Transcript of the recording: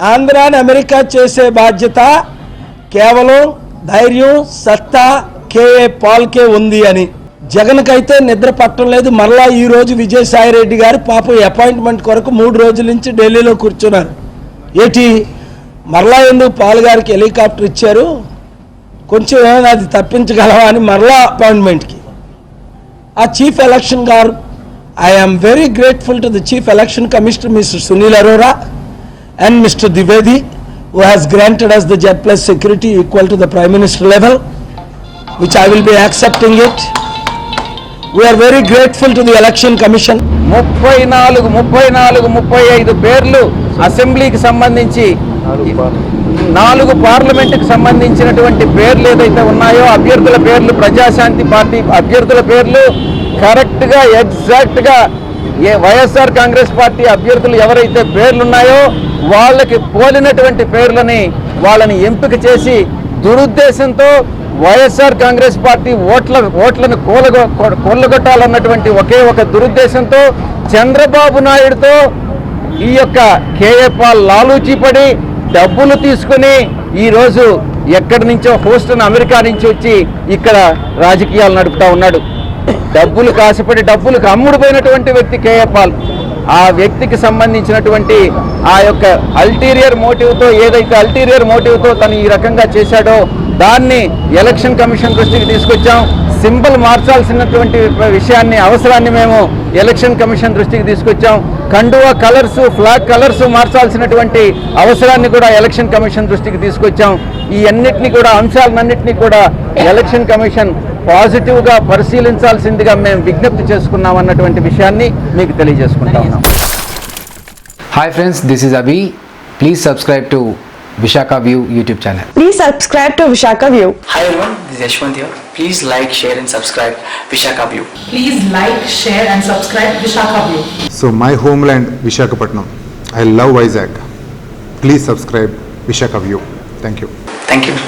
ఆంధ్రాని America చేసే బాధ్యత కేవలం ధైర్యం సత్తా కేఏ పాల్కే ఉంది అని. జగన్కైతే నిద్ర పట్టడం లేదు. మరలా ఈ రోజు విజయసాయి రెడ్డి గారు పాప అపాయింట్మెంట్ కొరకు మూడు రోజుల నుంచి ఢిల్లీలో కూర్చున్నారు. ఏటి? మరలా ఎందుకు పాల్ గారికి హెలికాప్టర్ ఇచ్చారు? కొంచెం ఏమైనా అది తప్పించగలవా అని మరలా అపాయింట్మెంట్కి. ఆ చీఫ్ ఎలక్షన్ గారు I very grateful to the chief election commissioner mister Sunil Arora. And Mr. Dwivedi who has granted us the jet plus security equal to the prime minister level which i will be accepting it we are very grateful to the election commission ముప్పై నాలుగు ముప్పై నాలుగు ముప్పై ఐదు పేర్లు అసెంబ్లీకి సంబంధించి నాలుగు పార్లమెంటుకి సంబంధించినటువంటి పేర్లు ఏదైతే ఉన్నాయో అభ్యర్థుల పేర్లు ప్రజాశాంతి పార్టీ అభ్యర్థుల పేర్లు కరెక్ట్గా ఎగ్జాక్ట్గా ఏ వైఎస్ఆర్ కాంగ్రెస్ పార్టీ అభ్యర్థులు ఎవరైతే పేర్లున్నాయో వాళ్ళకి పోలినటువంటి పేర్లని వాళ్ళని ఎంపిక చేసి దురుద్దేశంతో వైఎస్ఆర్ కాంగ్రెస్ పార్టీ ఓట్ల ఓట్లను కూలగొ కొల్లగొట్టాలన్నటువంటి ఒకే ఒక దురుద్దేశంతో చంద్రబాబు నాయుడుతో ఈ యొక్క కేఏపాల్ లాలూచి పడి డబ్బులు తీసుకుని ఈరోజు ఎక్కడి నుంచో హోస్టన్ అమెరికా నుంచి వచ్చి ఇక్కడ రాజకీయాలు నడుపుతా ఉన్నాడు. డబ్బులు కాసిపడి డబ్బులకు అమ్ముడుపోయినటువంటి వ్యక్తి కేఏ పాల్. ఆ వ్యక్తికి సంబంధించినటువంటి ఆ యొక్క అల్టీరియర్ మోటివ్తో ఏదైతే అల్టీరియర్ మోటివ్తో తను ఈ రకంగా చేశాడో దాన్ని ఎలక్షన్ కమిషన్ దృష్టికి తీసుకొచ్చాం. సింబల్ మార్చాల్సినటువంటి విషయాన్ని అవసరాన్ని మేము ఎలక్షన్ కమిషన్ దృష్టికి తీసుకొచ్చాం. కండువా కలర్స్ ఫ్లాగ్ కలర్స్ మార్చాల్సినటువంటి అవసరాన్ని కూడా ఎలక్షన్ కమిషన్ దృష్టికి తీసుకొచ్చాం ఈ అన్నిటిని కూడా అంశాలన్నింటినీ కూడా ఎలక్షన్ కమిషన్ పాజిటివ్గా పరిశీలించాల్సిందిగా మేము విజ్ఞప్తి చేసుకున్నాం అన్నటువంటి విషయాన్ని మీకు తెలియజేసుకుంటా ఉన్నాం is Abhi. Please subscribe to Vishaka View YouTube channel. Please subscribe to Vishaka View. Hi everyone, this is Yashwant here. Please like, share and subscribe Vishaka View. Please like, share and subscribe Vishaka View. So my homeland Vishakhapatnam. I love Vizag. Please subscribe Vishakha View. Thank you. Thank you.